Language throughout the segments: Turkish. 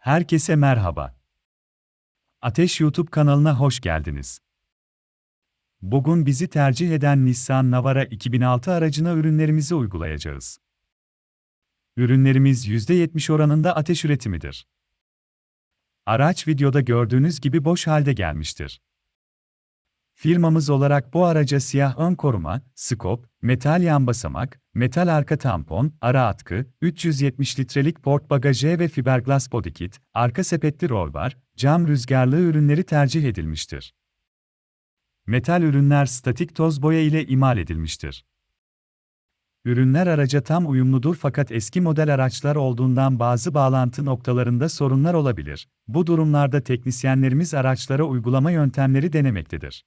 Herkese merhaba. Ateş YouTube kanalına hoş geldiniz. Bugün bizi tercih eden Nissan Navara 2006 aracına ürünlerimizi uygulayacağız. Ürünlerimiz %70 oranında ateş üretimidir. Araç videoda gördüğünüz gibi boş halde gelmiştir. Firmamız olarak bu araca siyah ön koruma, skop, metal yan basamak, metal arka tampon, ara atkı, 370 litrelik port bagajı ve fiberglass body kit, arka sepetli rol bar, cam rüzgarlı ürünleri tercih edilmiştir. Metal ürünler statik toz boya ile imal edilmiştir. Ürünler araca tam uyumludur fakat eski model araçlar olduğundan bazı bağlantı noktalarında sorunlar olabilir. Bu durumlarda teknisyenlerimiz araçlara uygulama yöntemleri denemektedir.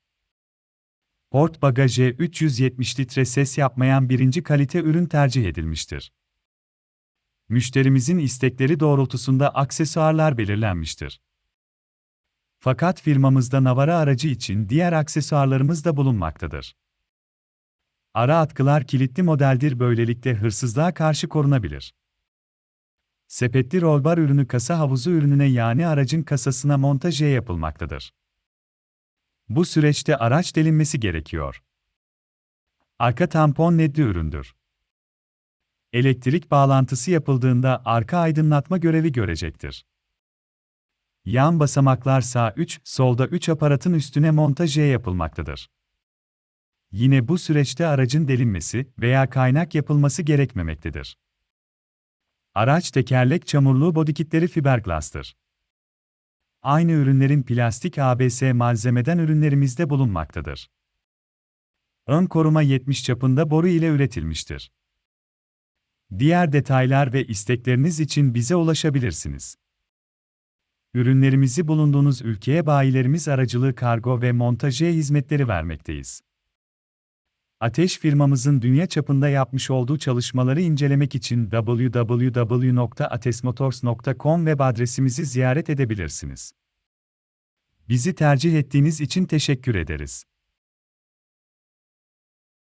Port bagajı 370 litre ses yapmayan birinci kalite ürün tercih edilmiştir. Müşterimizin istekleri doğrultusunda aksesuarlar belirlenmiştir. Fakat firmamızda Navara aracı için diğer aksesuarlarımız da bulunmaktadır. Ara atkılar kilitli modeldir böylelikle hırsızlığa karşı korunabilir. Sepetli rolbar ürünü kasa havuzu ürününe yani aracın kasasına montaje yapılmaktadır. Bu süreçte araç delinmesi gerekiyor. Arka tampon ledli üründür. Elektrik bağlantısı yapıldığında arka aydınlatma görevi görecektir. Yan basamaklar sağ 3, solda 3 aparatın üstüne montaje yapılmaktadır. Yine bu süreçte aracın delinmesi veya kaynak yapılması gerekmemektedir. Araç tekerlek çamurluğu bodykitleri fiberglass'tır. Aynı ürünlerin plastik ABS malzemeden ürünlerimizde bulunmaktadır. Ön koruma 70 çapında boru ile üretilmiştir. Diğer detaylar ve istekleriniz için bize ulaşabilirsiniz. Ürünlerimizi bulunduğunuz ülkeye bayilerimiz aracılığı kargo ve montaje hizmetleri vermekteyiz. Ateş firmamızın dünya çapında yapmış olduğu çalışmaları incelemek için www.atesmotors.com web adresimizi ziyaret edebilirsiniz. Bizi tercih ettiğiniz için teşekkür ederiz.